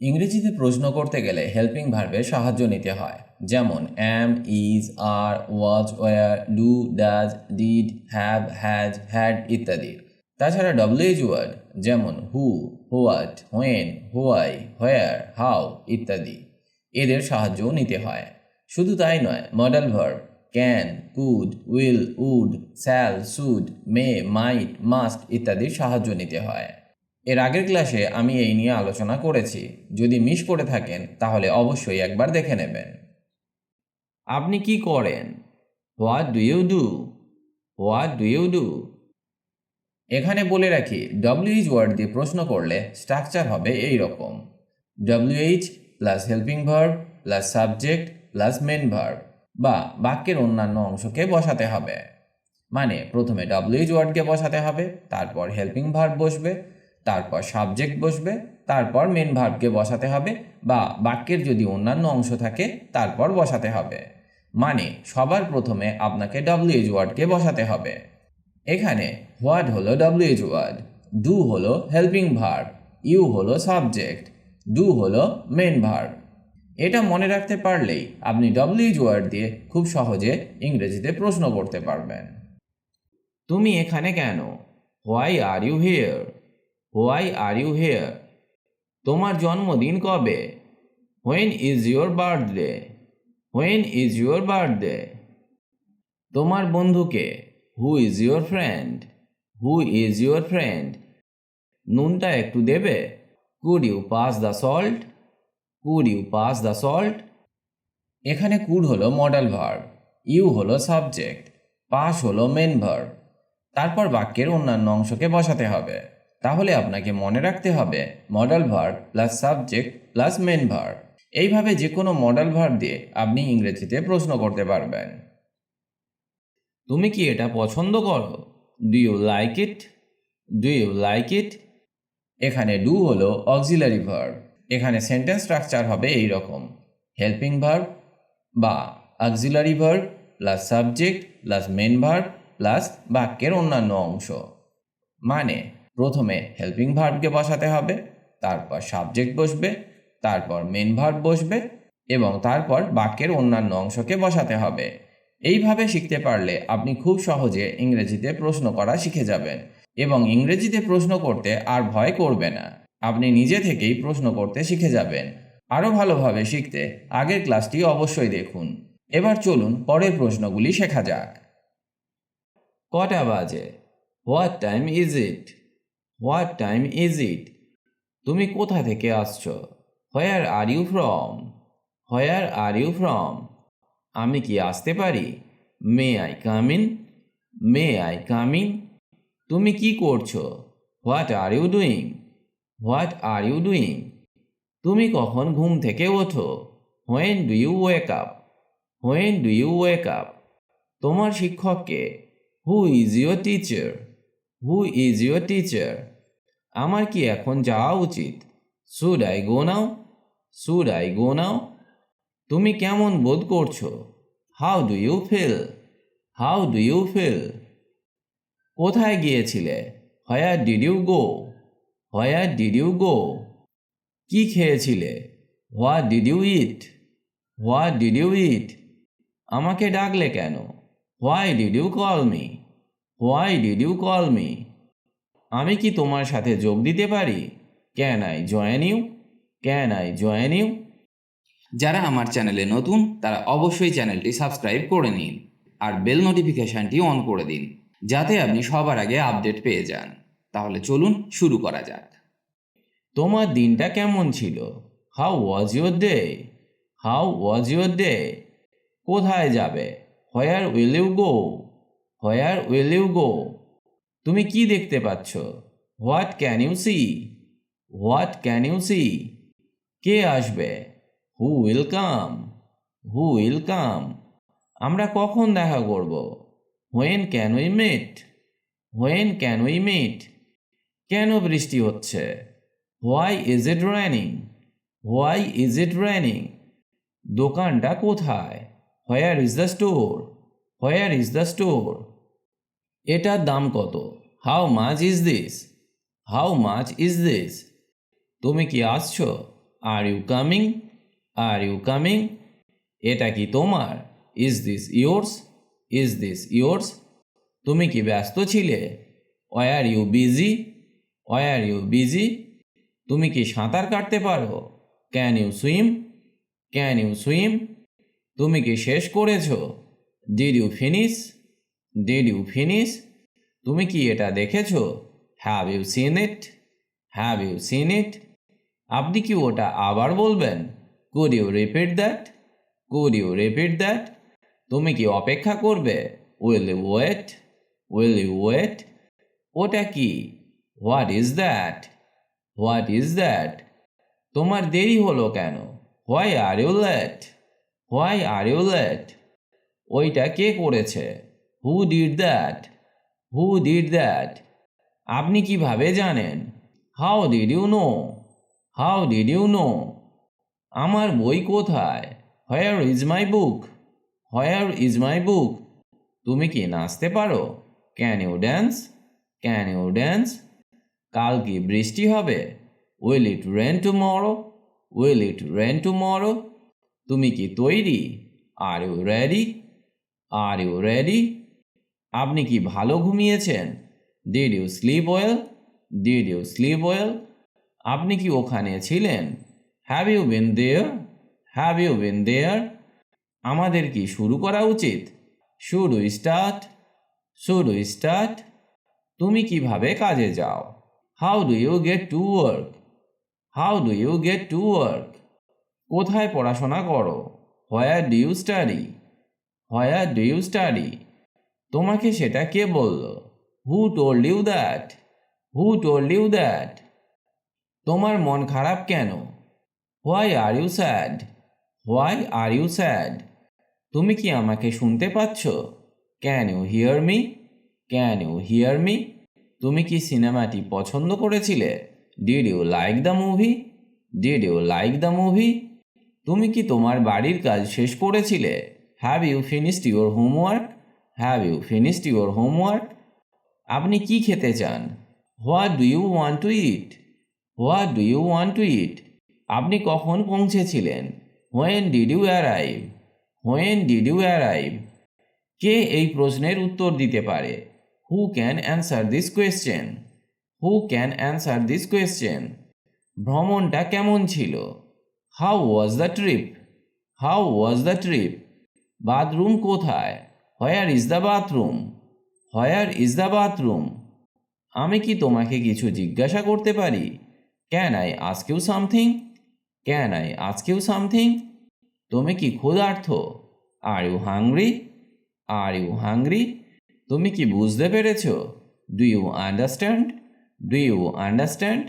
ইংরেজিতে প্রশ্ন করতে গেলে হেল্পিং ভার্বের সাহায্য নিতে হয়। যেমন am is are was were do does did have has had ইত্যাদি। তাছাড়া ডব্লিউএইচ ওয়ার্ড যেমন who what when why where how ইত্যাদি। এদের সাহায্যও নিতে হয়। শুধু তাই নয় modal verb can could will would shall should may might must ইত্যাদির সাহায্য নিতে হয়। এর আগের ক্লাসে আমি এই নিয়ে আলোচনা করেছি। যদি মিস করে থাকেন, তাহলে অবশ্যই একবার দেখে নেবেন। আপনি কি করেন? What do you do? What do you do? এখানে বলে রাখি ডব্লিউএইচ ওয়ার্ড দিয়ে প্রশ্ন করলে স্ট্রাকচার হবে এই রকম। WH plus helping verb plus subject plus main verb বা বাক্যের অন্যান্য অংশকে বসাতে হবে। মানে প্রথমে ডব্লিউএইচ ওয়ার্ডকে বসাতে হবে, তারপর হেল্পিং ভার্ব বসবে তারপর সাবজেক্ট বসবে, তারপর মেন ভার্বকে বসাতে হবে বা বাক্যের যদি অন্যান্য অংশ থাকে, তারপর বসাতে হবে। মানে সবার প্রথমে আপনাকে ডব্লিউএইচ ওয়ার্ডকে বসাতে হবে। এখানে হোয়াট হলো ডব্লিউএইচ ওয়ার্ড ডু হলো হেল্পিং ভার্ব ইউ হলো সাবজেক্ট ডু হলো মেন ভার্ব এটা মনে রাখতে পারলেই আপনি ডব্লিউএইচ ওয়ার্ড দিয়ে খুব সহজে ইংরেজিতে প্রশ্ন করতে পারবেন। তুমি এখানে কেন? Why are you here why are you here তোমার জন্মদিন কবে? When is your birthday when is your birthday তোমার বন্ধুকে who is your friend who is your friend নুনটা একটু দেবে? Could you pass the salt could you pass the salt এখানে could হলো মডেল ভার্ব ইউ হলো সাবজেক্ট পাস হলো main verb তারপর বাক্যের অন্যান্য অংশকে বসাতে হবে। তাহলে আপনাকে মনে রাখতে হবে modal verb plus subject plus main verb এইভাবে যে কোনো মডেল ভার্ব দিয়ে আপনি ইংরেজিতে প্রশ্ন করতে পারবেন। তুমি কি এটা পছন্দ করো? Do you like it do you like it এখানে ডু হলো অক্সিলারি ভার্ব এখানে সেন্টেন্স স্ট্রাকচার হবে এই রকম হেল্পিং ভার্ব বা auxiliary verb plus subject plus main verb plus বাক্যের অন্যান্য অংশ। মানে প্রথমে হেল্পিং ভার্বকে বসাতে হবে, তারপর সাবজেক্ট বসবে, তারপর মেন ভার্ব বসবে এবং তারপর বাক্যের অন্যান্য অংশকে বসাতে হবে। এইভাবে শিখতে পারলে আপনি খুব সহজে ইংরেজিতে প্রশ্ন করা শিখে যাবেন এবং ইংরেজিতে প্রশ্ন করতে আর ভয় করবে না। আপনি নিজে থেকেই প্রশ্ন করতে শিখে যাবেন। আরও ভালোভাবে শিখতে আগের ক্লাসটি অবশ্যই দেখুন। এবার চলুন পরের প্রশ্নগুলি শেখা যাক। কটা বাজে? What time is it what time is it তুমি কোথা থেকে আসছো? Where are you from where are you from আমি কি আসতে পারি? May I come in may I come in তুমি কি করছ? What are you doing what are you doing তুমি কখন ঘুম থেকে ওঠো? When do you wake up when do you wake up তোমার শিক্ষককে who is your teacher who is your teacher আমার কি এখন যাওয়া উচিত? Should I go now should I go now তুমি কেমন বোধ করছ? How do you feel how do you feel কোথায় গিয়েছিলে? Where did you go where did you go কি খেয়েছিলে? What did you eat what did you eat আমাকে ডাকলে কেন? Why did you call me why did you call me আমি কি তোমার সাথে যোগ দিতে পারি? Can I join you can I join you যারা আমার চ্যানেলে নতুন তারা অবশ্যই চ্যানেলটি সাবস্ক্রাইব করে নিন আর বেল নোটিফিকেশনটি অন করে দিন যাতে আপনি সবার আগে আপডেট পেয়ে যান। তাহলে চলুন শুরু করা যাক। তোমার দিনটা কেমন ছিল? How was your day how was your day কোথায় যাবে? Where will you go where will you go তুমি কি দেখতে পাচ্ছ? What can you see what can you see কে আসবে? Who will come who will come আমরা কখন দেখা করব? When can we meet when can we meet কেন বৃষ্টি হচ্ছে? Why is it raining why is it raining দোকানটা কোথায়? Where is the store where is the store এটার দাম কত? How much is this how much is this তুমি কি আসছো? Are you coming are you coming এটা কি তোমার? Is this yours is this yours তুমি কি ব্যস্ত ছিলে? Were you busy were you busy তুমি কি সাঁতার কাটতে পারো? Can you swim can you swim তুমি কি শেষ করেছ? Did you finish did you finish তুমি কি এটা দেখেছ? Have you seen it have you seen it আপনি কি ওটা আবার বলবেন? Could you repeat that could you repeat that তুমি কি অপেক্ষা করবে? Will you wait will you wait ওটা কি? What is that what is that তোমার দেরি হলো কেন? Why are you late why are you late ওইটা কে করেছে? Who did that who did that আপনি কীভাবে জানেন? How did you know how did you know আমার বই কোথায়? Where is my book where is my book তুমি কি নাচতে পারো? Can you dance can you dance কাল কি বৃষ্টি হবে? Will it rain to tomorrow will it rain to tomorrow তুমি কি তৈরি? Are you ready are you ready আপনি কি ভালো ঘুমিয়েছেন? Did you sleep well did you sleep well আপনি কি ওখানে ছিলেন? Have you been there have you been there আমাদের কি শুরু করা উচিত? Should we start should we start তুমি কীভাবে কাজে যাও? How do you get to work how do you get to work কোথায় পড়াশোনা করো? Where do you study where do you study তোমাকে সেটা কে বলল? Who told you that who told you that তোমার মন খারাপ কেন? Why are you sad why are you sad তুমি কি আমাকে শুনতে পাচ্ছ? Can you hear me can you hear me তুমি কি সিনেমাটি পছন্দ করেছিলে? Did you like the movie did you like the movie তুমি কি তোমার বাড়ির কাজ শেষ করেছিলে? Have you finished your homework have you finished your homework আপনি কি খেতে চান? What do you want to eat what do you want to eat আপনি কখন পৌঁছেছিলেন? When did you arrive when did you arrive কে এই প্রশ্নের উত্তর দিতে পারে? Who can answer this question who can answer this question ভ্রমণটা কেমন ছিল? How was the trip how was the trip bathroom কোথায়? Where is the bathroom where is the bathroom আমি কি তোমাকে কিছু জিজ্ঞাসা করতে পারি? Can I you something can I you something তুমি কি ক্ষুধার্থ? Are you hungry are you hungry তুমি কি বুঝতে পেরেছ? Do you understand do you understand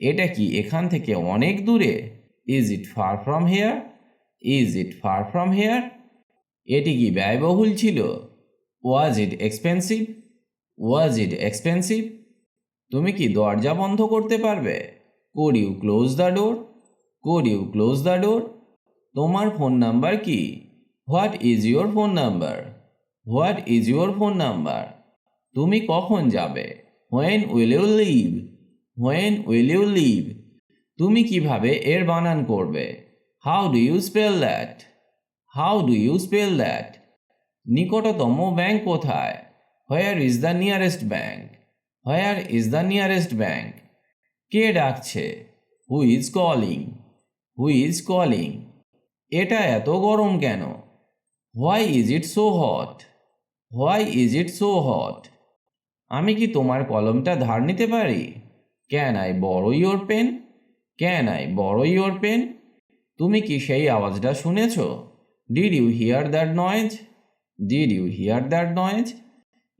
এটা কি এখান থেকে অনেক দূরে? Is it far from here is it far from here এটি কি ব্যয়বহুল ছিল? ওয়াজ ইট এক্সপেন্সিভ ওয়াজ ইট এক্সপেন্সিভ তুমি কি দরজা বন্ধ করতে পারবে? Could you close the door could you close the door তোমার ফোন নাম্বার কি? What is your phone number what is your phone number তুমি কখন যাবে? When will you leave when will you leave তুমি কীভাবে এর বানান করবে? How do you spell that how do you spell that নিকটতম ব্যাংক কোথায়? Where is the nearest bank where is the nearest bank কে ডাকছে? Who is calling who is calling এটা এত গরম কেন? Why is it so hot why is it so hot আমি কি তোমার কলমটা ধার নিতে পারি? Can I borrow your pen can I borrow your pen তুমি কি সেই আওয়াজটা শুনেছ? Did you hear that noise did you hear that noise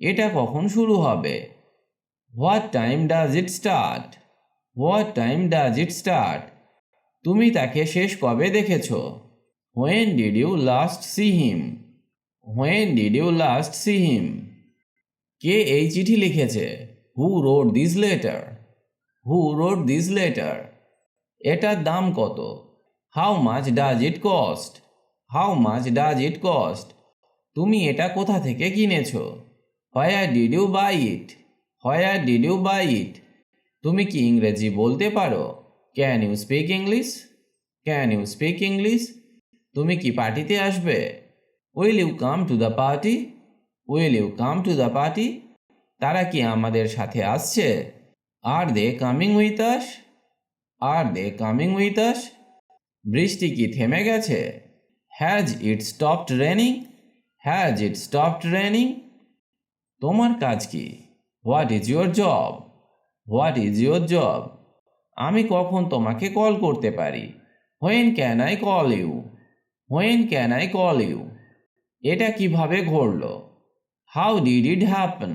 এটা কখন শুরু হবে? What time does it start what time does it start তুমি তাকে শেষ কবে দেখেছ? When did you last see him when did you last see him কে এই চিঠি লিখেছে? Who wrote this letter who wrote this letter এটার দাম কত? How much does it cost how much does it cost তুমি এটা কোথা থেকে কিনেছো? Where did you buy it where did you buy it তুমি কি ইংরেজি বলতে পারো? Can you speak English can you speak English তুমি কি পার্টিতে আসবে? Will you come to the party will you come to the party তারা কি আমাদের সাথে আসছে? Are they coming with us are they coming with us বৃষ্টি কি থেমে গেছে? Has it stopped raining has it stopped raining তোমার কাজ কি? What is your job what is your job আমি কখন তোমাকে কল করতে পারি? When can I call you when can I call you এটা কীভাবে ঘটল? How did it happen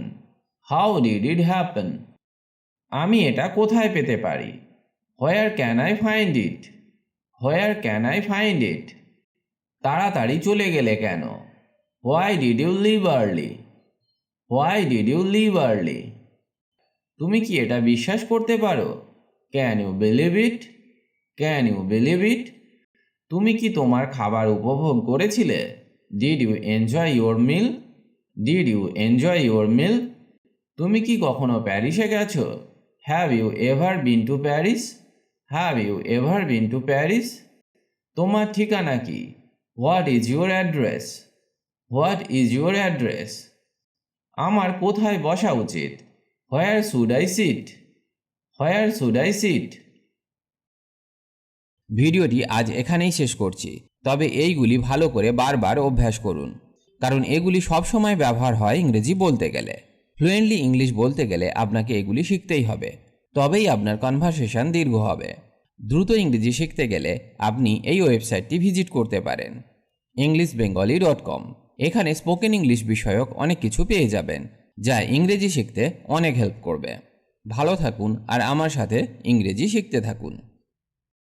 how did it happen আমি এটা কোথায় পেতে পারি? Where can I find it where can I find it তাড়াতাড়ি চলে গেলে কেন? Why did you leave early why did you leave early তুমি কি এটা বিশ্বাস করতে পারো? Can you believe it can you believe it তুমি কি তোমার খাবার উপভোগ করেছিলে? Did you enjoy your meal did you enjoy your meal তুমি কি কখনো প্যারিসে গেছো? Have you ever been to Paris have you ever been to Paris তোমার ঠিকানা কি? What is your address what is your address আমার কোথায় বসা উচিত? Where should I sit where should I sit ভিডিওটি আজ এখানেই শেষ করছি। তবে এইগুলি ভালো করে বারবার অভ্যাস করুন। কারণ এগুলি সবসময় ব্যবহার হয় ইংরেজি বলতে গেলে। ফ্লুয়েন্টলি ইংলিশ বলতে গেলে আপনাকে এগুলি শিখতেই হবে। তবেই আপনার কনভারসেশন দীর্ঘ হবে। দ্রুত ইংরেজি শিখতে গেলে আপনি এই ওয়েবসাইটটি ভিজিট করতে পারেন। ইংলিশ বেঙ্গলি ডট কম এখানে স্পোকেন ইংলিশ বিষয়ক অনেক কিছু পেয়ে যাবেন, যা ইংরেজি শিখতে অনেক হেল্প করবে। ভালো থাকুন আর আমার সাথে ইংরেজি শিখতে থাকুন।